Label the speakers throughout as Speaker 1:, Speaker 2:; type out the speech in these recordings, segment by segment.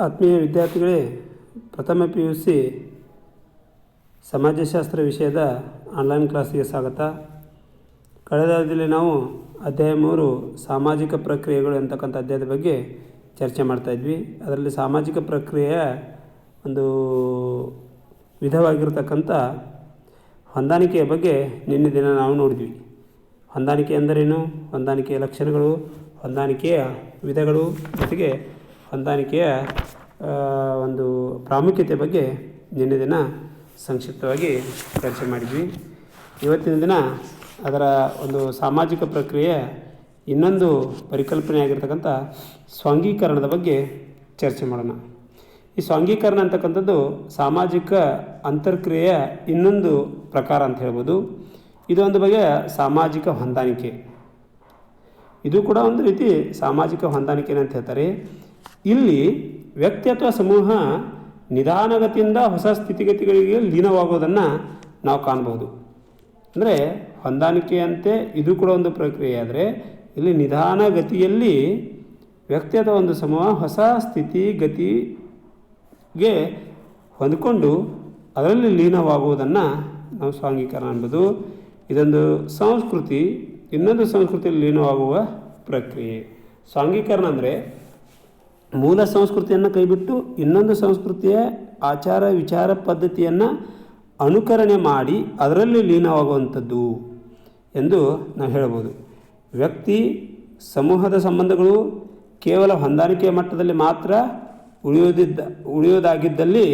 Speaker 1: ಆತ್ಮೀಯ ವಿದ್ಯಾರ್ಥಿಗಳೇ, ಪ್ರಥಮ ಪಿ ಯು ಸಿ ಸಮಾಜಶಾಸ್ತ್ರ ವಿಷಯದ ಆನ್ಲೈನ್ ಕ್ಲಾಸಿಗೆ ಸ್ವಾಗತ. ಕಳೆದ ಅವಧಿಯಲ್ಲಿ ನಾವು ಅಧ್ಯಾಯ ಮೂರು ಸಾಮಾಜಿಕ ಪ್ರಕ್ರಿಯೆಗಳು ಅಂತಕ್ಕಂಥ ಅಧ್ಯಾಯದ ಬಗ್ಗೆ ಚರ್ಚೆ ಮಾಡ್ತಾಯಿದ್ವಿ ಅದರಲ್ಲಿ ಸಾಮಾಜಿಕ ಪ್ರಕ್ರಿಯೆಯ ಒಂದು ವಿಧವಾಗಿರ್ತಕ್ಕಂಥ ಹೊಂದಾಣಿಕೆಯ ಬಗ್ಗೆ ನಿನ್ನೆ ದಿನ ನಾವು ನೋಡಿದ್ವಿ. ಹೊಂದಾಣಿಕೆ ಎಂದರೇನು? ಹೊಂದಾಣಿಕೆಯ ಲಕ್ಷಣಗಳು, ಹೊಂದಾಣಿಕೆಯ ವಿಧಗಳು, ಜೊತೆಗೆ ಹೊಂದಾಣಿಕೆಯ ಒಂದು ಪ್ರಾಮುಖ್ಯತೆ ಬಗ್ಗೆ ನಿನ್ನೆ ದಿನ ಸಂಕ್ಷಿಪ್ತವಾಗಿ ಚರ್ಚೆ ಮಾಡಿದ್ವಿ. ಇವತ್ತಿನ ದಿನ ಅದರ ಒಂದು ಸಾಮಾಜಿಕ ಪ್ರಕ್ರಿಯೆ, ಇನ್ನೊಂದು ಪರಿಕಲ್ಪನೆಯಾಗಿರ್ತಕ್ಕಂಥ ಸ್ವಾಂಗೀಕರಣದ ಬಗ್ಗೆ ಚರ್ಚೆ ಮಾಡೋಣ. ಈ ಸ್ವಾಂಗೀಕರಣ ಅಂತಕ್ಕಂಥದ್ದು ಸಾಮಾಜಿಕ ಅಂತರ್ಕ್ರಿಯೆಯ ಇನ್ನೊಂದು ಪ್ರಕಾರ ಅಂತ ಹೇಳ್ಬೋದು. ಇದು ಒಂದು ಬಗೆಯ ಸಾಮಾಜಿಕ ಹೊಂದಾಣಿಕೆ. ಇದು ಕೂಡ ಒಂದು ರೀತಿ ಸಾಮಾಜಿಕ ಹೊಂದಾಣಿಕೆ ಅಂತ ಹೇಳ್ತಾರೆ. ಇಲ್ಲಿ ವ್ಯಕ್ತಿ ಅಥವಾ ಸಮೂಹ ನಿಧಾನಗತಿಯಿಂದ ಹೊಸ ಸ್ಥಿತಿಗತಿಗಳಿಗೆ ಲೀನವಾಗೋದನ್ನು ನಾವು ಕಾಣ್ಬೋದು ಅಂದರೆ ಹೊಂದಾಣಿಕೆಯಂತೆ ಇದು ಕೂಡ ಒಂದು ಪ್ರಕ್ರಿಯೆ. ಆದರೆ ಇಲ್ಲಿ ನಿಧಾನಗತಿಯಲ್ಲಿ ವ್ಯಕ್ತಿ ಅಥವಾ ಒಂದು ಸಮೂಹ ಹೊಸ ಸ್ಥಿತಿ ಗತಿಗೆ ಹೊಂದಿಕೊಂಡು ಅದರಲ್ಲಿ ಲೀನವಾಗುವುದನ್ನು ನಾವು ಸ್ವಾಂಗೀಕರಣ ಅನ್ಬೋದು. ಇದೊಂದು ಸಂಸ್ಕೃತಿ, ಇನ್ನೊಂದು ಸಂಸ್ಕೃತಿಯಲ್ಲಿ ಲೀನವಾಗುವ ಪ್ರಕ್ರಿಯೆ. ಸಾಂಘಿಕರಣ ಅಂದರೆ ಮೂಲ ಸಂಸ್ಕೃತಿಯನ್ನು ಕೈಬಿಟ್ಟು ಇನ್ನೊಂದು ಸಂಸ್ಕೃತಿಯ ಆಚಾರ ವಿಚಾರ ಪದ್ಧತಿಯನ್ನು ಅನುಕರಣೆ ಮಾಡಿ ಅದರಲ್ಲಿ ಲೀನವಾಗುವಂಥದ್ದು ಎಂದು ನಾವು ಹೇಳ್ಬೋದು. ವ್ಯಕ್ತಿ, ಸಮೂಹದ ಸಂಬಂಧಗಳು ಕೇವಲ ಹೊಂದಾಣಿಕೆಯ ಮಟ್ಟದಲ್ಲಿ ಮಾತ್ರ ಉಳಿಯೋದಿದ್ದ, ಉಳಿಯೋದಾಗಿದ್ದಲ್ಲಿ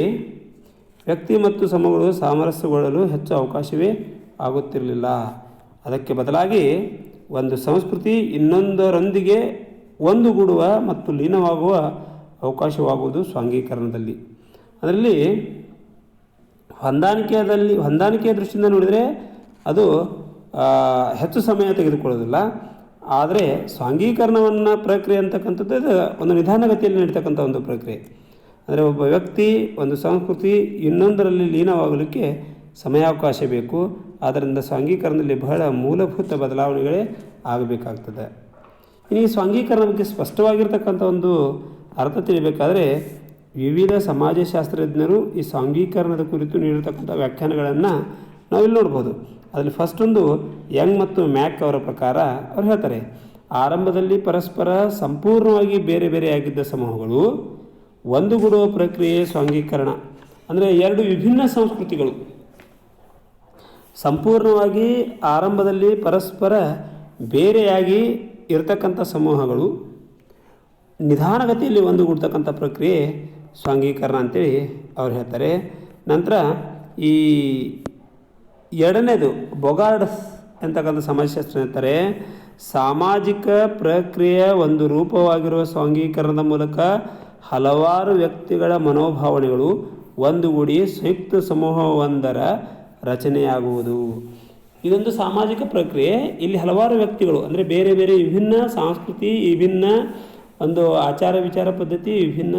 Speaker 1: ವ್ಯಕ್ತಿ ಮತ್ತು ಸಮೂಹಗಳು ಸಾಮರಸ್ಯಗೊಳ್ಳಲು ಹೆಚ್ಚು ಅವಕಾಶವೇ ಆಗುತ್ತಿರಲಿಲ್ಲ. ಅದಕ್ಕೆ ಬದಲಾಗಿ ಒಂದು ಸಂಸ್ಕೃತಿ ಇನ್ನೊಂದರೊಂದಿಗೆ ಒಂದುಗೂಡುವ ಮತ್ತು ಲೀನವಾಗುವ ಅವಕಾಶವಾಗುವುದು ಸ್ವಾಂಗೀಕರಣದಲ್ಲಿ. ಅದರಲ್ಲಿ ಹೊಂದಾಣಿಕೆಯಲ್ಲಿ, ಹೊಂದಾಣಿಕೆಯ ದೃಷ್ಟಿಯಿಂದ ನೋಡಿದರೆ ಅದು ಹೆಚ್ಚು ಸಮಯ ತೆಗೆದುಕೊಳ್ಳೋದಿಲ್ಲ. ಆದರೆ ಸ್ವಾಂಗೀಕರಣವನ್ನು ಪ್ರಕ್ರಿಯೆ ಅಂತಕ್ಕಂಥದ್ದು ಇದು ಒಂದು ನಿಧಾನಗತಿಯಲ್ಲಿ ನಡೀತಕ್ಕಂಥ ಒಂದು ಪ್ರಕ್ರಿಯೆ. ಅಂದರೆ ಒಬ್ಬ ವ್ಯಕ್ತಿ, ಒಂದು ಸಂಸ್ಕೃತಿ ಇನ್ನೊಂದರಲ್ಲಿ ಲೀನವಾಗಲಿಕ್ಕೆ ಸಮಯಾವಕಾಶ ಬೇಕು. ಆದ್ದರಿಂದ ಸ್ವಾಂಗೀಕರಣದಲ್ಲಿ ಬಹಳ ಮೂಲಭೂತ ಬದಲಾವಣೆಗಳೇ ಆಗಬೇಕಾಗ್ತದೆ. ಈ ಸ್ವಾಂಗೀಕರಣ ಬಗ್ಗೆ ಸ್ಪಷ್ಟವಾಗಿರ್ತಕ್ಕಂಥ ಒಂದು ಅರ್ಥ ತಿಳಿಬೇಕಾದ್ರೆ ವಿವಿಧ ಸಮಾಜಶಾಸ್ತ್ರಜ್ಞರು ಈ ಸ್ವಾಂಗೀಕರಣದ ಕುರಿತು ನೀಡಿರ್ತಕ್ಕಂಥ ವ್ಯಾಖ್ಯಾನಗಳನ್ನು ನಾವಿಲ್ಲಿ ನೋಡ್ಬೋದು. ಅದರಲ್ಲಿ ಫಸ್ಟ್ ಒಂದು ಯಂಗ್ ಮತ್ತು ಮ್ಯಾಕ್ ಅವರ ಪ್ರಕಾರ ಅವ್ರು ಹೇಳ್ತಾರೆ, ಆರಂಭದಲ್ಲಿ ಪರಸ್ಪರ ಸಂಪೂರ್ಣವಾಗಿ ಬೇರೆ ಬೇರೆಯಾಗಿದ್ದ ಸಮೂಹಗಳು ಒಂದುಗೂಡುವ ಪ್ರಕ್ರಿಯೆ ಸ್ವಾಂಗೀಕರಣ ಅಂದರೆ ಎರಡು ವಿಭಿನ್ನ ಸಂಸ್ಕೃತಿಗಳು. ಸಂಪೂರ್ಣವಾಗಿ ಆರಂಭದಲ್ಲಿ ಪರಸ್ಪರ ಬೇರೆಯಾಗಿ ಇರತಕ್ಕಂಥ ಸಮೂಹಗಳು ನಿಧಾನಗತಿಯಲ್ಲಿ ಒಂದುಗೂಡ್ತಕ್ಕಂಥ ಪ್ರಕ್ರಿಯೆ ಸ್ವಾಂಗೀಕರಣ ಅಂತೇಳಿ ಅವ್ರು ಹೇಳ್ತಾರೆ. ನಂತರ ಈ ಎರಡನೇದು ಬೊಗಾರ್ಡ್ಸ್ ಅಂತಕ್ಕಂಥ ಸಮಾಜಶಾಸ್ತ್ರ ಹೇಳ್ತಾರೆ. ಸಾಮಾಜಿಕ ಪ್ರಕ್ರಿಯೆಯ ಒಂದು ರೂಪವಾಗಿರುವ ಸ್ವಾಂಗೀಕರಣದ ಮೂಲಕ ಹಲವಾರು ವ್ಯಕ್ತಿಗಳ ಮನೋಭಾವನೆಗಳು ಒಂದುಗೂಡಿ ಸಂಯುಕ್ತ ಸಮೂಹವೊಂದರ ರಚನೆಯಾಗುವುದು. ಇದೊಂದು ಸಾಮಾಜಿಕ ಪ್ರಕ್ರಿಯೆ. ಇಲ್ಲಿ ಹಲವಾರು ವ್ಯಕ್ತಿಗಳು, ಅಂದರೆ ಬೇರೆ ಬೇರೆ ವಿಭಿನ್ನ ಸಂಸ್ಕೃತಿ, ವಿಭಿನ್ನ ಒಂದು ಆಚಾರ ವಿಚಾರ ಪದ್ಧತಿ, ವಿಭಿನ್ನ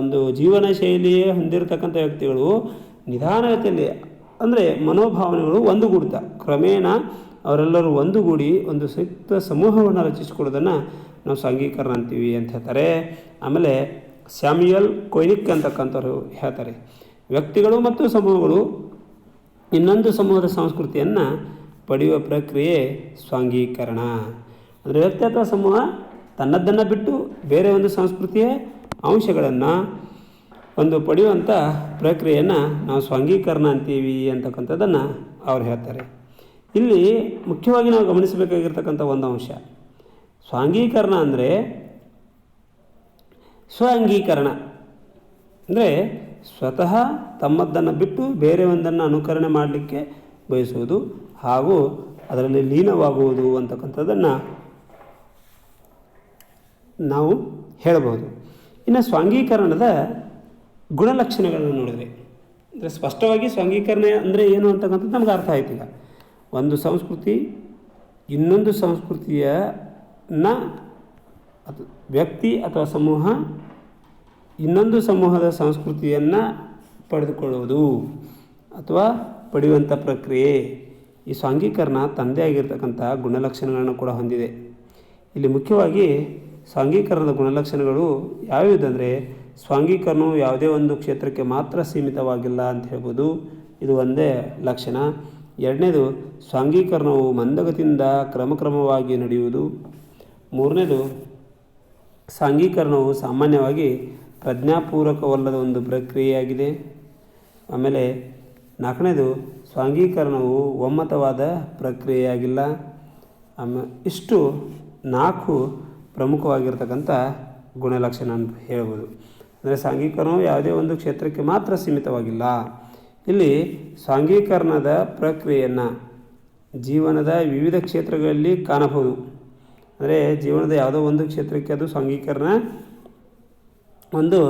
Speaker 1: ಒಂದು ಜೀವನ ಶೈಲಿ ಹೊಂದಿರತಕ್ಕಂಥ ವ್ಯಕ್ತಿಗಳು ನಿಧಾನಗತಿಯಲ್ಲಿ, ಅಂದರೆ ಮನೋಭಾವನೆಗಳು ಒಂದುಗೂಡ್ತಾ. ಕ್ರಮೇಣ ಅವರೆಲ್ಲರೂ ಒಂದುಗೂಡಿ ಒಂದು ಸಂಯುಕ್ತ ಸಮೂಹವನ್ನು ರಚಿಸಿಕೊಳ್ಳೋದನ್ನು ನಾವು ಸಂಘೀಕರಣ ಅಂತೀವಿ ಅಂತ ಹೇಳ್ತಾರೆ. ಆಮೇಲೆ ಸ್ಯಾಮ್ಯುಯಲ್ ಕೊಯ್ನಿಕ್ ಅಂತಕ್ಕಂಥವ್ರು ಹೇಳ್ತಾರೆ. ವ್ಯಕ್ತಿಗಳು ಮತ್ತು ಸಮೂಹಗಳು ಇನ್ನೊಂದು ಸಮೂಹದ ಸಂಸ್ಕೃತಿಯನ್ನು ಪಡೆಯುವ ಪ್ರಕ್ರಿಯೆ ಸ್ವಾಂಗೀಕರಣ. ಅಂದರೆ ವ್ಯಕ್ತಿ ಅಥವಾ ಸಮೂಹ ತನ್ನದ್ದನ್ನು ಬಿಟ್ಟು ಬೇರೆ ಒಂದು ಸಂಸ್ಕೃತಿಯ ಅಂಶಗಳನ್ನು ಒಂದು ಪಡೆಯುವಂಥ ಪ್ರಕ್ರಿಯೆಯನ್ನು ನಾವು ಸ್ವಾಂಗೀಕರಣ ಅಂತೀವಿ ಅಂತಕ್ಕಂಥದ್ದನ್ನು ಅವ್ರು ಹೇಳ್ತಾರೆ. ಇಲ್ಲಿ ಮುಖ್ಯವಾಗಿ ನಾವು ಗಮನಿಸಬೇಕಾಗಿರ್ತಕ್ಕಂಥ ಒಂದು ಅಂಶ. ಸ್ವಾಂಗೀಕರಣ ಅಂದರೆ ಸ್ವ ಅಂಗೀಕರಣ ಅಂದರೆ ಸ್ವತಃ ತಮ್ಮದ್ದನ್ನು ಬಿಟ್ಟು ಬೇರೆ ಒಂದನ್ನು ಅನುಕರಣೆ ಮಾಡಲಿಕ್ಕೆ ಬಯಸುವುದು ಹಾಗೂ ಅದರಲ್ಲಿ ಲೀನವಾಗುವುದು ಅಂತಕ್ಕಂಥದ್ದನ್ನು ನಾವು ಹೇಳಬಹುದು. ಇನ್ನು ಸ್ವಾಂಗೀಕರಣದ ಗುಣಲಕ್ಷಣಗಳನ್ನು ನೋಡಿದರೆ, ಅಂದರೆ ಸ್ಪಷ್ಟವಾಗಿ ಸ್ವಾಂಗೀಕರಣ ಅಂದರೆ ಏನು ಅಂತಕ್ಕಂಥದ್ದು ನಮ್ಗೆ ಅರ್ಥ ಆಯ್ತಿಲ್ಲ. ಒಂದು ಸಂಸ್ಕೃತಿ ಇನ್ನೊಂದು ಸಂಸ್ಕೃತಿಯನ್ನ ಅದು ವ್ಯಕ್ತಿ ಅಥವಾ ಸಮೂಹ ಇನ್ನೊಂದು ಸಮೂಹದ ಸಂಸ್ಕೃತಿಯನ್ನು ಪಡೆದುಕೊಳ್ಳುವುದು ಅಥವಾ ಪಡೆಯುವಂಥ ಪ್ರಕ್ರಿಯೆ ಈ ಸಾಂಘೀಕರಣ ತಂದೆ ಆಗಿರ್ತಕ್ಕಂಥ ಗುಣಲಕ್ಷಣಗಳನ್ನು ಕೂಡ ಹೊಂದಿದೆ. ಇಲ್ಲಿ ಮುಖ್ಯವಾಗಿ ಸಾಂಘೀಕರಣದ ಗುಣಲಕ್ಷಣಗಳು ಯಾವ್ಯಾವುದಂದರೆ ಸ್ವಾಂಗೀಕರಣವು ಯಾವುದೇ ಒಂದು ಕ್ಷೇತ್ರಕ್ಕೆ ಮಾತ್ರ ಸೀಮಿತವಾಗಿಲ್ಲ ಅಂತ ಹೇಳ್ಬೋದು. ಇದು ಒಂದೇ ಲಕ್ಷಣ. ಎರಡನೇದು ಸ್ವಾಂಗೀಕರಣವು ಮಂದಗತಿಯಿಂದ ಕ್ರಮಕ್ರಮವಾಗಿ ನಡೆಯುವುದು. ಮೂರನೇದು ಸಾಂಘೀಕರಣವು ಸಾಮಾನ್ಯವಾಗಿ ಪ್ರಜ್ಞಾಪೂರ್ವಕವಲ್ಲದ ಒಂದು ಪ್ರಕ್ರಿಯೆಯಾಗಿದೆ. ಆಮೇಲೆ ನಾಲ್ಕನೇದು, ಸ್ವಾಂಗೀಕರಣವು ಒಮ್ಮತವಾದ ಪ್ರಕ್ರಿಯೆಯಾಗಿಲ್ಲ. ಆಮೇಲೆ ಇಷ್ಟು ನಾಲ್ಕು ಪ್ರಮುಖವಾಗಿರ್ತಕ್ಕಂಥ ಗುಣಲಕ್ಷಣ ಅಂತ ಹೇಳ್ಬೋದು. ಅಂದರೆ ಸಾಂಘೀಕರಣವು ಯಾವುದೇ ಒಂದು ಕ್ಷೇತ್ರಕ್ಕೆ ಮಾತ್ರ ಸೀಮಿತವಾಗಿಲ್ಲ. ಇಲ್ಲಿ ಸಾಂಘೀಕರಣದ ಪ್ರಕ್ರಿಯೆಯನ್ನು ಜೀವನದ ವಿವಿಧ ಕ್ಷೇತ್ರಗಳಲ್ಲಿ ಕಾಣಬಹುದು. ಅಂದರೆ ಜೀವನದ ಯಾವುದೋ ಒಂದು ಕ್ಷೇತ್ರಕ್ಕೆ ಅದು ಸಾಂಘೀಕರಣ ಒಂದು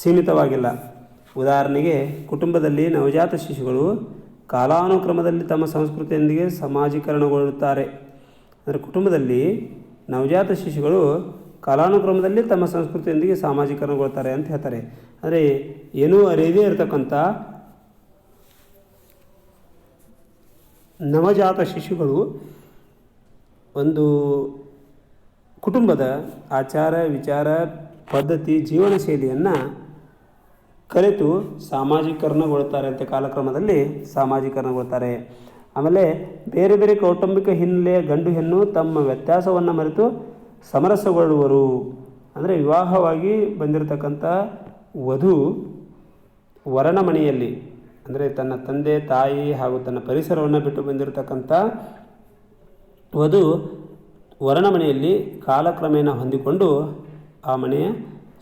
Speaker 1: ಸೀಮಿತವಾಗಿಲ್ಲ. ಉದಾಹರಣೆಗೆ, ಕುಟುಂಬದಲ್ಲಿ ನವಜಾತ ಶಿಶುಗಳು ಕಾಲಾನುಕ್ರಮದಲ್ಲಿ ತಮ್ಮ ಸಂಸ್ಕೃತಿಯೊಂದಿಗೆ ಸಮಾಜೀಕರಣಗೊಳ್ಳುತ್ತಾರೆ. ಅಂದರೆ ಕುಟುಂಬದಲ್ಲಿ ನವಜಾತ ಶಿಶುಗಳು ಕಾಲಾನುಕ್ರಮದಲ್ಲಿ ತಮ್ಮ ಸಂಸ್ಕೃತಿಯೊಂದಿಗೆ ಸಾಮಾಜೀಕರಣಗೊಳ್ತಾರೆ ಅಂತ ಹೇಳ್ತಾರೆ. ಅಂದರೆ ಏನೂ ಅರಿಯದೇ ಇರತಕ್ಕಂಥ ನವಜಾತ ಶಿಶುಗಳು ಒಂದು ಕುಟುಂಬದ ಆಚಾರ, ವಿಚಾರ, ಪದ್ಧತಿ, ಜೀವನ ಶೈಲಿಯನ್ನು ಕಲಿತು ಸಾಮಾಜೀಕರಣಗೊಳ್ತಾರೆ ಅಂತ ಕಾಲಕ್ರಮದಲ್ಲಿ ಸಾಮಾಜೀಕರಣಗೊಳ್ತಾರೆ ಆಮೇಲೆ ಬೇರೆ ಬೇರೆ ಕೌಟುಂಬಿಕ ಹಿನ್ನೆಲೆಯ ಗಂಡು ಹೆಣ್ಣು ತಮ್ಮ ವ್ಯತ್ಯಾಸವನ್ನು ಮರೆತು ಸಮರಸಗೊಳ್ಳುವರು. ಅಂದರೆ ವಿವಾಹವಾಗಿ ಬಂದಿರತಕ್ಕಂಥ ವಧು ವರನ ಮನೆಯಲ್ಲಿ, ಅಂದರೆ ತನ್ನ ತಂದೆ, ತಾಯಿ ಹಾಗೂ ತನ್ನ ಪರಿಸರವನ್ನು ಬಿಟ್ಟು ಬಂದಿರತಕ್ಕಂಥ ವಧು ವರನ ಮನೆಯಲ್ಲಿ ಕಾಲಕ್ರಮೇಣ ಹೊಂದಿಕೊಂಡು ಆ ಮನೆಯ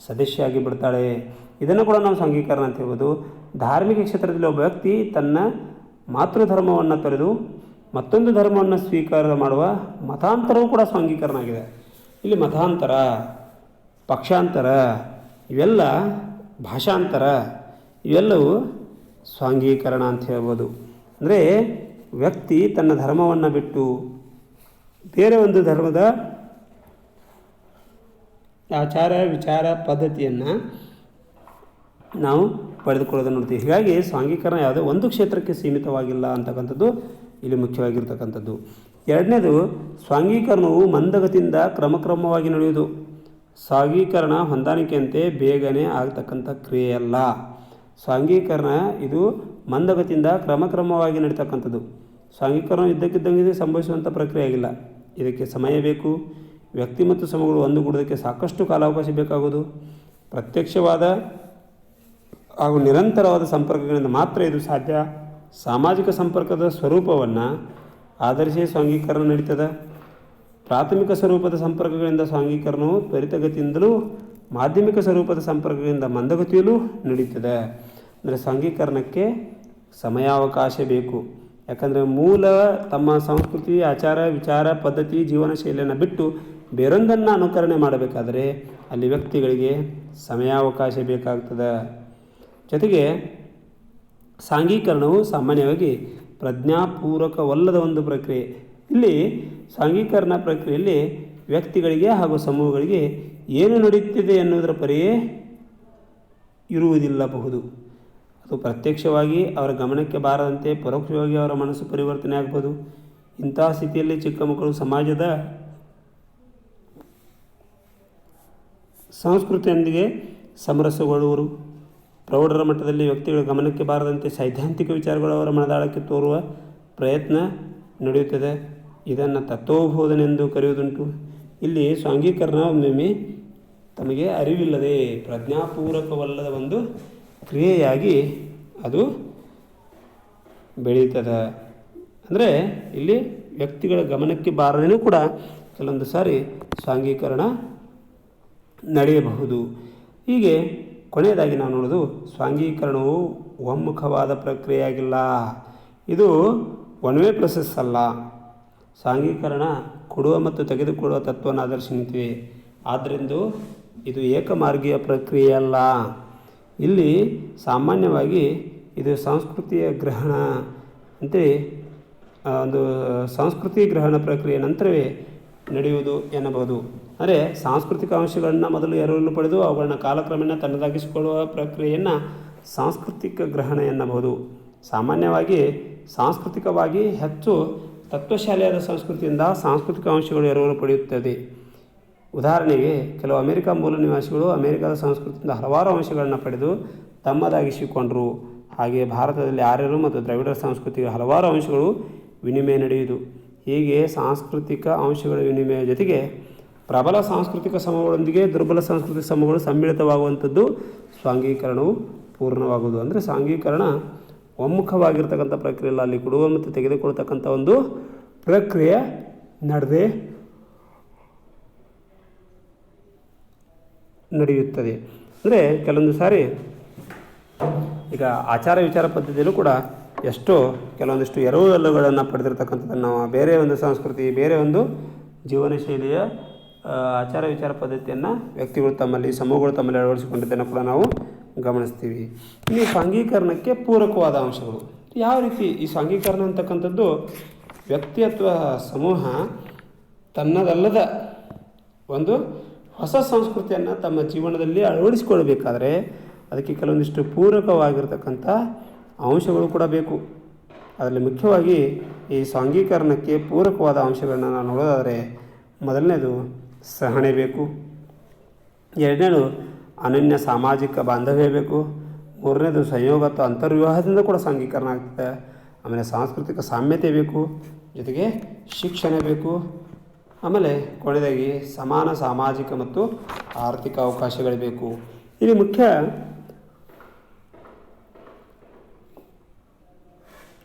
Speaker 1: ಸದಸ್ಯಾಗಿ ಬಿಡ್ತಾಳೆ. ಇದನ್ನು ಕೂಡ ನಾವು ಸಂಘೀಕರಣ ಅಂತ ಹೇಳ್ಬೋದು. ಧಾರ್ಮಿಕ ಕ್ಷೇತ್ರದಲ್ಲಿ ಒಬ್ಬ ವ್ಯಕ್ತಿ ತನ್ನ ಮಾತೃಧರ್ಮವನ್ನು ತೊರೆದು ಮತ್ತೊಂದು ಧರ್ಮವನ್ನು ಸ್ವೀಕಾರ ಮಾಡುವ ಮತಾಂತರವೂ ಕೂಡ ಸಂಘೀಕರಣ ಆಗಿದೆ. ಇಲ್ಲಿ ಮತಾಂತರ, ಪಕ್ಷಾಂತರ, ಇವೆಲ್ಲ ಭಾಷಾಂತರ, ಇವೆಲ್ಲವೂ ಸ್ವಾಂಗೀಕರಣ ಅಂತ ಹೇಳ್ಬೋದು. ಅಂದರೆ ವ್ಯಕ್ತಿ ತನ್ನ ಧರ್ಮವನ್ನು ಬಿಟ್ಟು ಬೇರೆ ಒಂದು ಧರ್ಮದ ಆಚಾರ ವಿಚಾರ ಪದ್ಧತಿಯನ್ನು ನಾವು ಪಡೆದುಕೊಳ್ಳೋದನ್ನು ನೋಡ್ತೀವಿ. ಹೀಗಾಗಿ ಸ್ವಾಂಗೀಕರಣ ಯಾವುದೇ ಒಂದು ಕ್ಷೇತ್ರಕ್ಕೆ ಸೀಮಿತವಾಗಿಲ್ಲ ಅಂತಕ್ಕಂಥದ್ದು ಇಲ್ಲಿ ಮುಖ್ಯವಾಗಿರ್ತಕ್ಕಂಥದ್ದು. ಎರಡನೇದು ಸ್ವಾಂಗೀಕರಣವು ಮಂದಗತಿಯಿಂದ ಕ್ರಮಕ್ರಮವಾಗಿ ನಡೆಯುವುದು. ಸಾಂಘೀಕರಣ ಹೊಂದಾಣಿಕೆಯಂತೆ ಬೇಗನೆ ಆಗ್ತಕ್ಕಂಥ ಕ್ರಿಯೆಯಲ್ಲ. ಸ್ವಾಂಗೀಕರಣ ಇದು ಮಂದಗತಿಯಿಂದ ಕ್ರಮಕ್ರಮವಾಗಿ ನಡೀತಕ್ಕಂಥದ್ದು. ಸ್ವಾಂಗೀಕರಣ ಇದ್ದಕ್ಕಿದ್ದಂಗೆ ಸಂಭವಿಸುವಂಥ ಪ್ರಕ್ರಿಯೆ ಆಗಿಲ್ಲ. ಇದಕ್ಕೆ ಸಮಯ ಬೇಕು. ವ್ಯಕ್ತಿ ಮತ್ತು ಸಮೂಹಗಳು ಒಂದುಗೂಡೋದಕ್ಕೆ ಸಾಕಷ್ಟು ಕಾಲಾವಕಾಶ ಬೇಕಾಗುವುದು. ಪ್ರತ್ಯಕ್ಷವಾದ ಹಾಗೂ ನಿರಂತರವಾದ ಸಂಪರ್ಕಗಳಿಂದ ಮಾತ್ರ ಇದು ಸಾಧ್ಯ. ಸಾಮಾಜಿಕ ಸಂಪರ್ಕದ ಸ್ವರೂಪವನ್ನು ಆಧರಿಸಿ ಸ್ವಾಂಗೀಕರಣ ನಡೀತದೆ. ಪ್ರಾಥಮಿಕ ಸ್ವರೂಪದ ಸಂಪರ್ಕಗಳಿಂದ ಸ್ವಾಂಗೀಕರಣವು ತ್ವರಿತಗತಿಯಿಂದಲೂ ಮಾಧ್ಯಮಿಕ ಸ್ವರೂಪದ ಸಂಪರ್ಕಗಳಿಂದ ಮಂದಗತಿಯಲ್ಲೂ ನಡೀತದೆ. ಅಂದರೆ ಸ್ವಾಂಗೀಕರಣಕ್ಕೆ ಸಮಯಾವಕಾಶ ಬೇಕು. ಯಾಕಂದರೆ ಮೂಲ ತಮ್ಮ ಸಂಸ್ಕೃತಿ, ಆಚಾರ, ವಿಚಾರ, ಪದ್ಧತಿ, ಜೀವನ ಶೈಲಿಯನ್ನು ಬಿಟ್ಟು ಬೇರೊಂದನ್ನು ಅನುಕರಣೆ ಮಾಡಬೇಕಾದರೆ ಅಲ್ಲಿ ವ್ಯಕ್ತಿಗಳಿಗೆ ಸಮಯಾವಕಾಶ ಬೇಕಾಗ್ತದೆ. ಜೊತೆಗೆ ಸಾಂಘೀಕರಣವು ಸಾಮಾನ್ಯವಾಗಿ ಪ್ರಜ್ಞಾಪೂರ್ವಕವಲ್ಲದ ಒಂದು ಪ್ರಕ್ರಿಯೆ. ಇಲ್ಲಿ ಸಾಂಘೀಕರಣ ಪ್ರಕ್ರಿಯೆಯಲ್ಲಿ ವ್ಯಕ್ತಿಗಳಿಗೆ ಹಾಗೂ ಸಮೂಹಗಳಿಗೆ ಏನು ನಡೆಯುತ್ತಿದೆ ಎನ್ನುವುದರ ಪರಿಯೇ ಇರುವುದಿಲ್ಲಬಹುದು. ಅದು ಪ್ರತ್ಯಕ್ಷವಾಗಿ ಅವರ ಗಮನಕ್ಕೆ ಬಾರದಂತೆ ಪರೋಕ್ಷವಾಗಿ ಅವರ ಮನಸ್ಸು ಪರಿವರ್ತನೆ ಆಗ್ಬೋದು. ಇಂತಹ ಸ್ಥಿತಿಯಲ್ಲಿ ಚಿಕ್ಕ ಮಕ್ಕಳು ಸಮಾಜದ ಸಂಸ್ಕೃತಿಯೊಂದಿಗೆ ಸಮರಸಗೊಳ್ಳುವರು. ಪ್ರೌಢರ ಮಟ್ಟದಲ್ಲಿ ವ್ಯಕ್ತಿಗಳ ಗಮನಕ್ಕೆ ಬಾರದಂತೆ ಸೈದ್ಧಾಂತಿಕ ವಿಚಾರಗಳು ಅವರ ಮನದಾಳಕ್ಕೆ ತೋರುವ ಪ್ರಯತ್ನ ನಡೆಯುತ್ತದೆ. ಇದನ್ನು ತತ್ವಬೋಧನೆಂದು ಕರೆಯುವುದುಂಟು. ಇಲ್ಲಿ ಸ್ವಾಂಗೀಕರಣ ಒಮ್ಮೊಮ್ಮೆ ತಮಗೆ ಅರಿವಿಲ್ಲದೆ ಪ್ರಜ್ಞಾಪೂರಕವಲ್ಲದ ಒಂದು ಕ್ರಿಯೆಯಾಗಿ ಅದು ಬೆಳೀತದೆ. ಅಂದರೆ ಇಲ್ಲಿ ವ್ಯಕ್ತಿಗಳ ಗಮನಕ್ಕೆ ಬಾರದೇನೂ ಕೂಡ ಕೆಲವೊಂದು ಸಾರಿ ಸ್ವಾಂಗೀಕರಣ ನಡೆಯಬಹುದು. ಹೀಗೆ ಕೊನೆಯದಾಗಿ ನಾವು ನೋಡೋದು ಸ್ವಾಂಗೀಕರಣವು ಒಮ್ಮುಖವಾದ ಪ್ರಕ್ರಿಯೆಯಾಗಿಲ್ಲ. ಇದು ಒನ್ ವೇ ಪ್ರೊಸೆಸ್ ಅಲ್ಲ. ಸಾಂಘೀಕರಣ ಕೊಡುವ ಮತ್ತು ತೆಗೆದುಕೊಳ್ಳುವ ತತ್ವವನ್ನು ಆಧರಿಸಿ ನಿಂತಿವೆ ಆದ್ದರಿಂದ ಇದು ಏಕಮಾರ್ಗೀಯ ಪ್ರಕ್ರಿಯೆ ಅಲ್ಲ. ಇಲ್ಲಿ ಸಾಮಾನ್ಯವಾಗಿ ಇದು ಸಂಸ್ಕೃತಿಯ ಗ್ರಹಣ ಅಂತೇಳಿ ಒಂದು ಸಂಸ್ಕೃತಿ ಗ್ರಹಣ ಪ್ರಕ್ರಿಯೆ ನಂತರವೇ ನಡೆಯುವುದು ಎನ್ನಬಹುದು. ಅಂದರೆ ಸಾಂಸ್ಕೃತಿಕ ಅಂಶಗಳನ್ನು ಮೊದಲು ಎರವಲು ಪಡೆದು ಅವುಗಳನ್ನ ಕಾಲಕ್ರಮೇಣ ತನ್ನದಾಗಿಸಿಕೊಳ್ಳುವ ಪ್ರಕ್ರಿಯೆಯನ್ನು ಸಾಂಸ್ಕೃತಿಕ ಗ್ರಹಣ ಎನ್ನಬಹುದು. ಸಾಮಾನ್ಯವಾಗಿ ಸಾಂಸ್ಕೃತಿಕವಾಗಿ ಹೆಚ್ಚು ತತ್ವಶಾಲೆಯಾದ ಸಂಸ್ಕೃತಿಯಿಂದ ಸಾಂಸ್ಕೃತಿಕ ಅಂಶಗಳು ಎರವಲು ಪಡೆಯುತ್ತದೆ? ಉದಾಹರಣೆಗೆ ಕೆಲವು ಅಮೆರಿಕ ಮೂಲ ನಿವಾಸಿಗಳು ಅಮೆರಿಕದ ಸಂಸ್ಕೃತಿಯಿಂದ ಹಲವಾರು ಅಂಶಗಳನ್ನು ಪಡೆದು ತಮ್ಮದಾಗಿಸಿಕೊಂಡರು. ಹಾಗೆ ಭಾರತದಲ್ಲಿ ಆರ್ಯರು ಮತ್ತು ದ್ರವಿಡರ ಸಂಸ್ಕೃತಿಯ ಹಲವಾರು ಅಂಶಗಳು ವಿನಿಮಯ ನಡೆಯುವುದು ಹೀಗೆ ಸಾಂಸ್ಕೃತಿಕ ಅಂಶಗಳ ವಿನಿಮಯ ಜೊತೆಗೆ ಪ್ರಬಲ ಸಾಂಸ್ಕೃತಿಕ ಸಮೂಹಗಳೊಂದಿಗೆ ದುರ್ಬಲ ಸಾಂಸ್ಕೃತಿಕ ಸಮೂಹಗಳು ಸಮ್ಮಿಳಿತವಾಗುವಂಥದ್ದು ಸಾಂಘೀಕರಣವು ಪೂರ್ಣವಾಗುವುದು. ಅಂದರೆ ಸಾಂಘೀಕರಣ ಒಮ್ಮುಖವಾಗಿರ್ತಕ್ಕಂಥ ಪ್ರಕ್ರಿಯೆಯಲ್ಲಿ ಅಲ್ಲಿ ಕೊಡುವ ಮತ್ತು ತೆಗೆದುಕೊಳ್ತಕ್ಕಂಥ ಒಂದು ಪ್ರಕ್ರಿಯೆ ನಡೆದೇ ನಡೆಯುತ್ತದೆ. ಅಂದರೆ ಕೆಲವೊಂದು ಸಾರಿ ಈಗ ಆಚಾರ ವಿಚಾರ ಪದ್ಧತಿಯಲ್ಲೂ ಕೂಡ ಎಷ್ಟೋ ಕೆಲವೊಂದಿಷ್ಟು ಎರವುಗಳನ್ನು ಪಡೆದಿರ್ತಕ್ಕಂಥದ್ದನ್ನು ನಾವು ಬೇರೆ ಒಂದು ಸಂಸ್ಕೃತಿ, ಬೇರೆ ಒಂದು ಜೀವನ ಶೈಲಿಯ ಆಚಾರ ವಿಚಾರ ಪದ್ಧತಿಯನ್ನು ವ್ಯಕ್ತಿಗಳು ತಮ್ಮಲ್ಲಿ, ಸಮೂಹಗಳು ತಮ್ಮಲ್ಲಿ ಅಳವಡಿಸಿಕೊಂಡಿದ್ದನ್ನು ಕೂಡ ನಾವು ಗಮನಿಸ್ತೀವಿ. ಇನ್ನು ಸಾಂಘೀಕರಣಕ್ಕೆ ಪೂರಕವಾದ ಅಂಶಗಳು. ಯಾವ ರೀತಿ ಈ ಸಾಂಘೀಕರಣ ಅಂತಕ್ಕಂಥದ್ದು ವ್ಯಕ್ತಿ ಅಥವಾ ಸಮೂಹ ತನ್ನದಲ್ಲದ ಒಂದು ಹೊಸ ಸಂಸ್ಕೃತಿಯನ್ನು ತಮ್ಮ ಜೀವನದಲ್ಲಿ ಅಳವಡಿಸಿಕೊಳ್ಬೇಕಾದ್ರೆ ಅದಕ್ಕೆ ಕೆಲವೊಂದಿಷ್ಟು ಪೂರಕವಾಗಿರ್ತಕ್ಕಂಥ ಅಂಶಗಳು ಕೂಡ ಬೇಕು. ಅದರಲ್ಲಿ ಮುಖ್ಯವಾಗಿ ಈ ಸಾಂಘೀಕರಣಕ್ಕೆ ಪೂರಕವಾದ ಅಂಶಗಳನ್ನ ನಾವು ನೋಡೋದಾದರೆ ಮೊದಲನೇದು ಸಹನೆ ಬೇಕು. ಎರಡನೇದು ಅನನ್ಯ ಸಾಮಾಜಿಕ ಬಾಂಧವ್ಯ ಬೇಕು. ಮೂರನೇದು ಸಂಯೋಗ ಅಥವಾ ಅಂತರ್ವಿವಾಹದಿಂದ ಕೂಡ ಸಾಂಘೀಕರಣ ಆಗ್ತದೆ. ಆಮೇಲೆ ಸಾಂಸ್ಕೃತಿಕ ಸಾಮ್ಯತೆ ಬೇಕು. ಜೊತೆಗೆ ಶಿಕ್ಷಣ ಬೇಕು. ಆಮೇಲೆ ಕೊನೆಯದಾಗಿ ಸಮಾನ ಸಾಮಾಜಿಕ ಮತ್ತು ಆರ್ಥಿಕ ಅವಕಾಶಗಳು ಬೇಕು ಇಲ್ಲಿ ಮುಖ್ಯ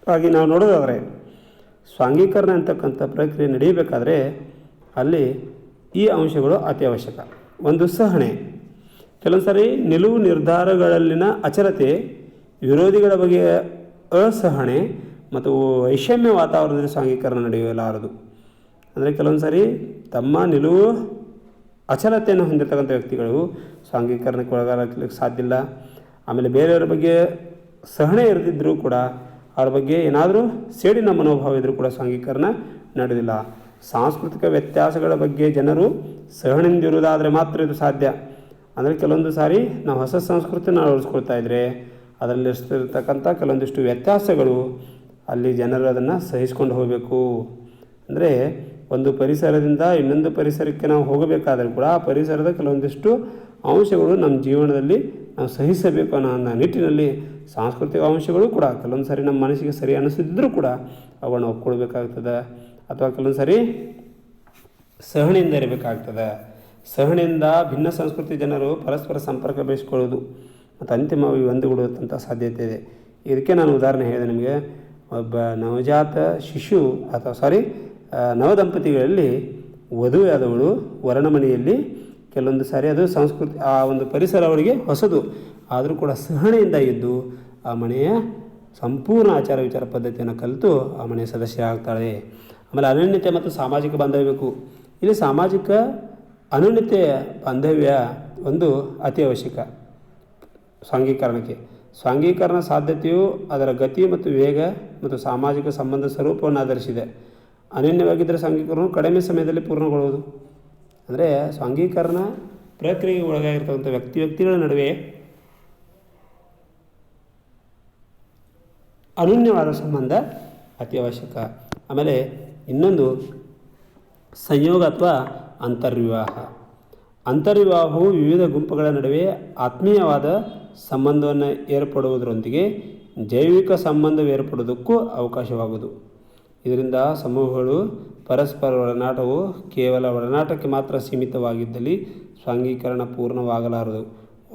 Speaker 1: ಆಗಿ ನಾವು ನೋಡೋದಾದರೆ ಸ್ವಾಂಗೀಕರಣ ಅಂತಕ್ಕಂಥ ಪ್ರಕ್ರಿಯೆ ನಡೆಯಬೇಕಾದ್ರೆ ಅಲ್ಲಿ ಈ ಅಂಶಗಳು ಅತ್ಯವಶ್ಯಕ. ಒಂದು ಸಹಣೆ ಕೆಲವೊಂದು ಸಾರಿ ನಿಲುವು ನಿರ್ಧಾರಗಳಲ್ಲಿನ ಅಚಲತೆ ವಿರೋಧಿಗಳ ಬಗ್ಗೆ ಅಸಹಣೆ ಮತ್ತು ವೈಷಮ್ಯ ವಾತಾವರಣದಲ್ಲಿ ಸ್ವಾಂಗೀಕರಣ ನಡೆಯಲಾರದು. ಅಂದರೆ ಕೆಲವೊಂದು ಸಾರಿ ತಮ್ಮ ನಿಲುವು ಅಚಲತೆಯನ್ನು ಹೊಂದಿರತಕ್ಕಂಥ ವ್ಯಕ್ತಿಗಳು ಸಾಂಘೀಕರಣಕ್ಕೆ ಒಳಗಾಗಲಿಕ್ಕೆ ಸಾಧ್ಯ ಇಲ್ಲ. ಆಮೇಲೆ ಬೇರೆಯವರ ಬಗ್ಗೆ ಸಹನೆ ಇರದಿದ್ದರೂ ಕೂಡ ಅವರ ಬಗ್ಗೆ ಏನಾದರೂ ಸೇಡಿನ ಮನೋಭಾವ ಇದ್ದರೂ ಕೂಡ ಸಾಂಘೀಕರಣ ನಡೆದಿಲ್ಲ. ಸಾಂಸ್ಕೃತಿಕ ವ್ಯತ್ಯಾಸಗಳ ಬಗ್ಗೆ ಜನರು ಸಹನೆಂದಿರುವುದಾದರೆ ಮಾತ್ರ ಇದು ಸಾಧ್ಯ. ಅಂದರೆ ಕೆಲವೊಂದು ಸಾರಿ ನಾವು ಹೊಸ ಸಂಸ್ಕೃತಿನ ಅಳವಡಿಸ್ಕೊಳ್ತಾ ಇದ್ದರೆ ಅದರಲ್ಲಿ ಇರ್ತಕ್ಕಂಥ ಕೆಲವೊಂದಿಷ್ಟು ವ್ಯತ್ಯಾಸಗಳು ಅಲ್ಲಿ ಜನರು ಅದನ್ನು ಸಹಿಸ್ಕೊಂಡು ಹೋಗಬೇಕು. ಅಂದರೆ ಒಂದು ಪರಿಸರದಿಂದ ಇನ್ನೊಂದು ಪರಿಸರಕ್ಕೆ ನಾವು ಹೋಗಬೇಕಾದರೂ ಕೂಡ ಆ ಪರಿಸರದ ಕೆಲವೊಂದಿಷ್ಟು ಅಂಶಗಳು ನಮ್ಮ ಜೀವನದಲ್ಲಿ ನಾವು ಸಹಿಸಬೇಕು ಅನ್ನೋ ನಿಟ್ಟಿನಲ್ಲಿ ಸಾಂಸ್ಕೃತಿಕ ಅಂಶಗಳು ಕೂಡ ಕೆಲವೊಂದು ಸಾರಿ ನಮ್ಮ ಮನಸ್ಸಿಗೆ ಸರಿ ಅನಿಸಿದ್ರೂ ಕೂಡ ಅವುಗಳನ್ನ ಒಪ್ಕೊಳ್ಬೇಕಾಗ್ತದೆ. ಅಥವಾ ಕೆಲವೊಂದು ಸಾರಿ ಸಹನೆಯಿಂದ ಇರಬೇಕಾಗ್ತದೆ. ಸಹನೆಯಿಂದ ಭಿನ್ನ ಸಂಸ್ಕೃತಿ ಜನರು ಪರಸ್ಪರ ಸಂಪರ್ಕ ಬೆಳೆಸ್ಕೊಳ್ಳೋದು ಮತ್ತು ಅಂತಿಮವಾಗಿ ಒಂದುಗೂಡುವಂಥ ಸಾಧ್ಯತೆ ಇದೆ. ಇದಕ್ಕೆ ನಾನು ಉದಾಹರಣೆ ಹೇಳಿದೆ ನಿಮಗೆ. ಒಬ್ಬ ನವಜಾತ ಶಿಶು ಅಥವಾ ಸಾರಿ ನವದಂಪತಿಗಳಲ್ಲಿ ವಧುವೆಯಾದವಳು ವರ್ಣಮನೆಯಲ್ಲಿ ಕೆಲವೊಂದು ಸಾರಿ ಅದು ಸಂಸ್ಕೃತಿ, ಆ ಒಂದು ಪರಿಸರ ಅವಳಿಗೆ ಹೊಸದು. ಆದರೂ ಕೂಡ ಸಹನೆಯಿಂದ ಇದ್ದು ಆ ಮನೆಯ ಸಂಪೂರ್ಣ ಆಚಾರ ವಿಚಾರ ಪದ್ಧತಿಯನ್ನು ಕಲಿತು ಆ ಮನೆಯ ಸದಸ್ಯ ಆಗ್ತಾಳೆ. ಆಮೇಲೆ ಅನನ್ಯತೆ ಮತ್ತು ಸಾಮಾಜಿಕ ಬಾಂಧವ್ಯ ಬೇಕು. ಇಲ್ಲಿ ಸಾಮಾಜಿಕ ಅನನ್ಯತೆಯ ಬಾಂಧವ್ಯ ಒಂದು ಅತಿ ಅವಶ್ಯಕ ಸಾಂಘೀಕರಣಕ್ಕೆ. ಸಾಂಘೀಕರಣ ಸಾಧ್ಯತೆಯು ಅದರ ಗತಿ ಮತ್ತು ವೇಗ ಮತ್ತು ಸಾಮಾಜಿಕ ಸಂಬಂಧ ಸ್ವರೂಪವನ್ನು ಆಧರಿಸಿದೆ. ಅನನ್ಯವಾಗಿದ್ದರೆ ಸಾಂಘೀಕರಣವು ಕಡಿಮೆ ಸಮಯದಲ್ಲಿ ಪೂರ್ಣಗೊಳ್ಳುವುದು. ಅಂದರೆ ಸಾಂಘೀಕರಣ ಪ್ರಕ್ರಿಯೆಗೆ ಒಳಗಾಗಿರ್ತಕ್ಕಂಥ ವ್ಯಕ್ತಿ ವ್ಯಕ್ತಿಗಳ ನಡುವೆ ಅನನ್ಯವಾದ ಸಂಬಂಧ ಅತಿ ಅವಶ್ಯಕ ಆಮೇಲೆ ಇನ್ನೊಂದು ಸಂಯೋಗ ಅಥವಾ ಅಂತರ್ವಿವಾಹ. ಅಂತರ್ವಿವಾಹವು ವಿವಿಧ ಗುಂಪುಗಳ ನಡುವೆ ಆತ್ಮೀಯವಾದ ಸಂಬಂಧವನ್ನು ಏರ್ಪಡುವುದರೊಂದಿಗೆ ಜೈವಿಕ ಸಂಬಂಧ ಏರ್ಪಡುವುದಕ್ಕೂ ಅವಕಾಶವಾಗುವುದು. ಇದರಿಂದ ಸಮೂಹಗಳು ಪರಸ್ಪರ ಒಡನಾಟವು ಕೇವಲ ಒಡನಾಟಕ್ಕೆ ಮಾತ್ರ ಸೀಮಿತವಾಗಿದ್ದಲ್ಲಿ ಸ್ವಾಂಗೀಕರಣ ಪೂರ್ಣವಾಗಲಾರದು.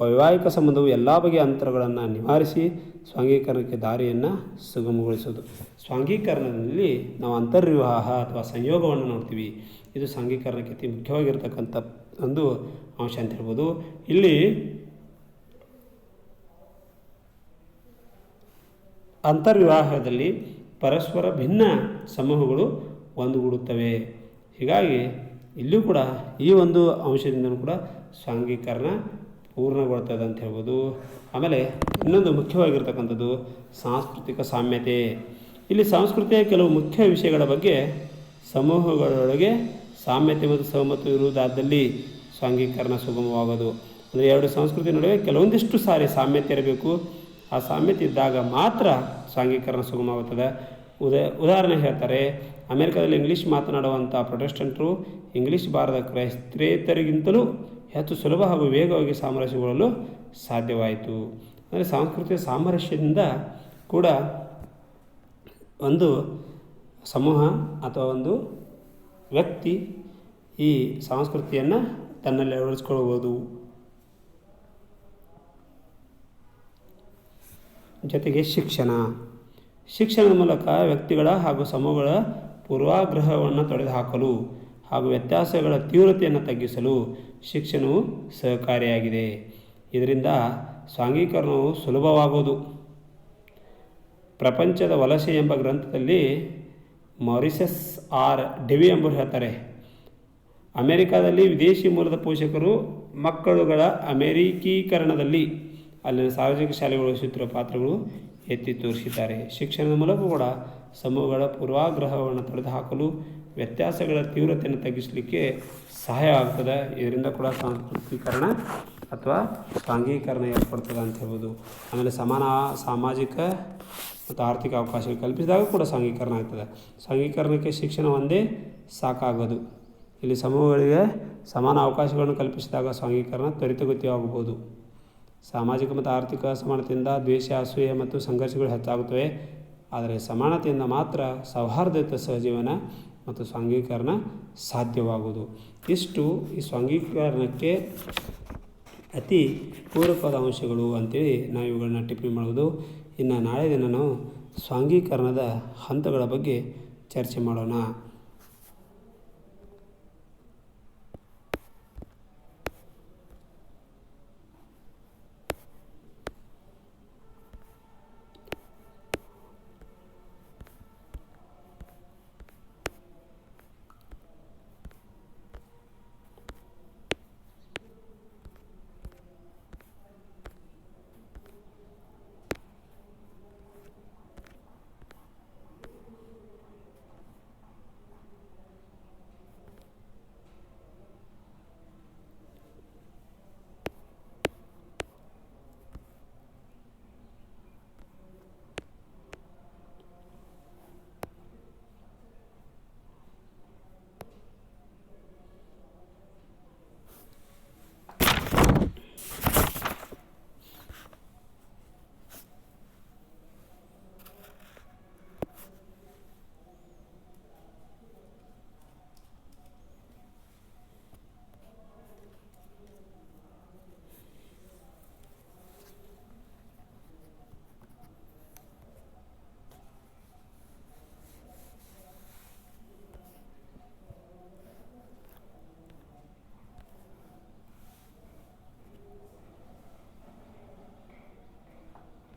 Speaker 1: ವೈವಾಹಿಕ ಸಂಬಂಧವು ಎಲ್ಲ ಬಗೆಯ ಅಂತರಗಳನ್ನು ನಿವಾರಿಸಿ ಸ್ವಾಂಗೀಕರಣಕ್ಕೆ ದಾರಿಯನ್ನು ಸುಗಮಗೊಳಿಸೋದು ಸ್ವಾಂಗೀಕರಣದಲ್ಲಿ ನಾವು ಅಂತರ್ವಿವಾಹ ಅಥವಾ ಸಂಯೋಗವನ್ನು ನೋಡ್ತೀವಿ. ಇದು ಸಾಂಘೀಕರಣಕ್ಕೆ ಅತಿ ಮುಖ್ಯವಾಗಿರ್ತಕ್ಕಂಥ ಒಂದು ಅಂಶ ಅಂತ ಹೇಳ್ಬೋದು. ಇಲ್ಲಿ ಅಂತರ್ವಿವಾಹದಲ್ಲಿ ಪರಸ್ಪರ ಭಿನ್ನ ಸಮೂಹಗಳು ಒಂದುಗೂಡುತ್ತವೆ. ಹೀಗಾಗಿ ಇಲ್ಲೂ ಕೂಡ ಈ ಒಂದು ಅಂಶದಿಂದಲೂ ಕೂಡ ಸಾಂಘೀಕರಣ ಪೂರ್ಣಗೊಳ್ತದೆ ಅಂತ ಹೇಳ್ಬೋದು. ಆಮೇಲೆ ಇನ್ನೊಂದು ಮುಖ್ಯವಾಗಿರ್ತಕ್ಕಂಥದ್ದು ಸಾಂಸ್ಕೃತಿಕ ಸಾಮ್ಯತೆ. ಇಲ್ಲಿ ಸಂಸ್ಕೃತಿಯ ಕೆಲವು ಮುಖ್ಯ ವಿಷಯಗಳ ಬಗ್ಗೆ ಸಮೂಹಗಳೊಳಗೆ ಸಾಮ್ಯತೆ ಮತ್ತು ಸಹಮತ ಇರುವುದಾದಲ್ಲಿ ಸಾಂಘೀಕರಣ ಸುಗಮವಾಗೋದು. ಅಂದರೆ ಎರಡು ಸಂಸ್ಕೃತಿ ನಡುವೆ ಕೆಲವೊಂದಿಷ್ಟು ಸಾರಿ ಸಾಮ್ಯತೆ ಇರಬೇಕು. ಆ ಸಾಮ್ಯತೆ ಇದ್ದಾಗ ಮಾತ್ರ ಸಾಂಘೀಕರಣ ಸುಗಮವಾಗುತ್ತದೆ ಉದಾ, ಉದಾಹರಣೆ ಹೇಳ್ತಾರೆ, ಅಮೆರಿಕದಲ್ಲಿ ಇಂಗ್ಲೀಷ್ ಮಾತನಾಡುವಂಥ ಪ್ರೊಟೆಸ್ಟೆಂಟರು ಇಂಗ್ಲೀಷ್ ಬಾರದ ಕ್ರೈಸ್ತೇತರಿಗಿಂತಲೂ ಹೆಚ್ಚು ಸುಲಭ ಹಾಗೂ ವೇಗವಾಗಿ ಸಾಮರಸ್ಯಗೊಳ್ಳಲು ಸಾಧ್ಯವಾಯಿತು. ಅಂದರೆ ಸಾಂಸ್ಕೃತಿಕ ಸಾಮರಸ್ಯದಿಂದ ಕೂಡ ಒಂದು ಸಮೂಹ ಅಥವಾ ಒಂದು ವ್ಯಕ್ತಿ ಈ ಸಂಸ್ಕೃತಿಯನ್ನು ತನ್ನಲ್ಲಿ ಅಳವಡಿಸ್ಕೊಳ್ಬೋದು ಜೊತೆಗೆ ಶಿಕ್ಷಣ. ಶಿಕ್ಷಣದ ಮೂಲಕ ವ್ಯಕ್ತಿಗಳ ಹಾಗೂ ಸಮೂಹಗಳ ಪೂರ್ವಾಗ್ರಹವನ್ನು ತೊಡೆದುಹಾಕಲು ಹಾಗೂ ವ್ಯತ್ಯಾಸಗಳ ತೀವ್ರತೆಯನ್ನು ತಗ್ಗಿಸಲು ಶಿಕ್ಷಣವು ಸಹಕಾರಿಯಾಗಿದೆ. ಇದರಿಂದ ಸಾಂಘೀಕರಣವು ಸುಲಭವಾಗುವುದು ಪ್ರಪಂಚದ ವಲಸೆ ಎಂಬ ಗ್ರಂಥದಲ್ಲಿ ಮಾರಿಸಸ್ ಆರ್ ಡೆವಿ ಎಂಬರು ಹೇಳ್ತಾರೆ. ಅಮೆರಿಕಾದಲ್ಲಿ ವಿದೇಶಿ ಮೂಲದ ಪೋಷಕರು ಮಕ್ಕಳುಗಳ ಅಮೇರಿಕೀಕರಣದಲ್ಲಿ ಅಲ್ಲಿನ ಸಾರ್ವಜನಿಕ ಶಾಲೆಗಳು ವಹಿಸುತ್ತಿರುವ ಪಾತ್ರಗಳು ಎತ್ತಿ ತೋರಿಸಿದ್ದಾರೆ. ಶಿಕ್ಷಣದ ಮೂಲಕ ಕೂಡ ಸಮೂಹಗಳ ಪೂರ್ವಾಗ್ರಹವನ್ನು ತೊಡೆದುಹಾಕಲು ವ್ಯತ್ಯಾಸಗಳ ತೀವ್ರತೆಯನ್ನು ತಗ್ಗಿಸಲಿಕ್ಕೆ ಸಹಾಯ ಆಗ್ತದೆ. ಇದರಿಂದ ಕೂಡ ಸಾಂಸ್ಕೃತೀಕರಣ ಅಥವಾ ಸಾಂಘೀಕರಣ ಏರ್ಪಡ್ತದೆ ಅಂತ ಹೇಳ್ಬೋದು. ಆಮೇಲೆ ಸಮಾನ, ಸಾಮಾಜಿಕ ಮತ್ತು ಆರ್ಥಿಕ ಅವಕಾಶ ಕಲ್ಪಿಸಿದಾಗ ಕೂಡ ಸಾಂಘೀಕರಣ ಆಗ್ತದೆ. ಸಾಂಘೀಕರಣಕ್ಕೆ ಶಿಕ್ಷಣ ಒಂದೇ ಸಾಕಾಗೋದು. ಇಲ್ಲಿ ಸಮೂಹಗಳಿಗೆ ಸಮಾನ ಅವಕಾಶಗಳನ್ನು ಕಲ್ಪಿಸಿದಾಗ ಸಾಂಘೀಕರಣ ತ್ವರಿತಗತಿಯಾಗಬಹುದು. ಸಾಮಾಜಿಕ ಮತ್ತು ಆರ್ಥಿಕ ಅಸಮಾನತೆಯಿಂದ ದ್ವೇಷ, ಅಸೂಯೆ ಮತ್ತು ಸಂಘರ್ಷಗಳು ಹೆಚ್ಚಾಗುತ್ತವೆ. ಆದರೆ ಸಮಾನತೆಯಿಂದ ಮಾತ್ರ ಸೌಹಾರ್ದಯುತ ಸಹಜೀವನ ಮತ್ತು ಸ್ವಾಂಗೀಕರಣ ಸಾಧ್ಯವಾಗುವುದು. ಇಷ್ಟು ಈ ಸ್ವಾಂಗೀಕರಣಕ್ಕೆ ಅತಿ ಪೂರಕವಾದ ಅಂಶಗಳು ಅಂತೇಳಿ ನಾವು ಇವುಗಳನ್ನ ಟಿಪ್ಪಣಿ ಮಾಡುವುದು. ಇನ್ನು ನಾಳೆ ದಿನ ನಾವು ಸ್ವಾಂಗೀಕರಣದ ಹಂತಗಳ ಬಗ್ಗೆ ಚರ್ಚೆ ಮಾಡೋಣ.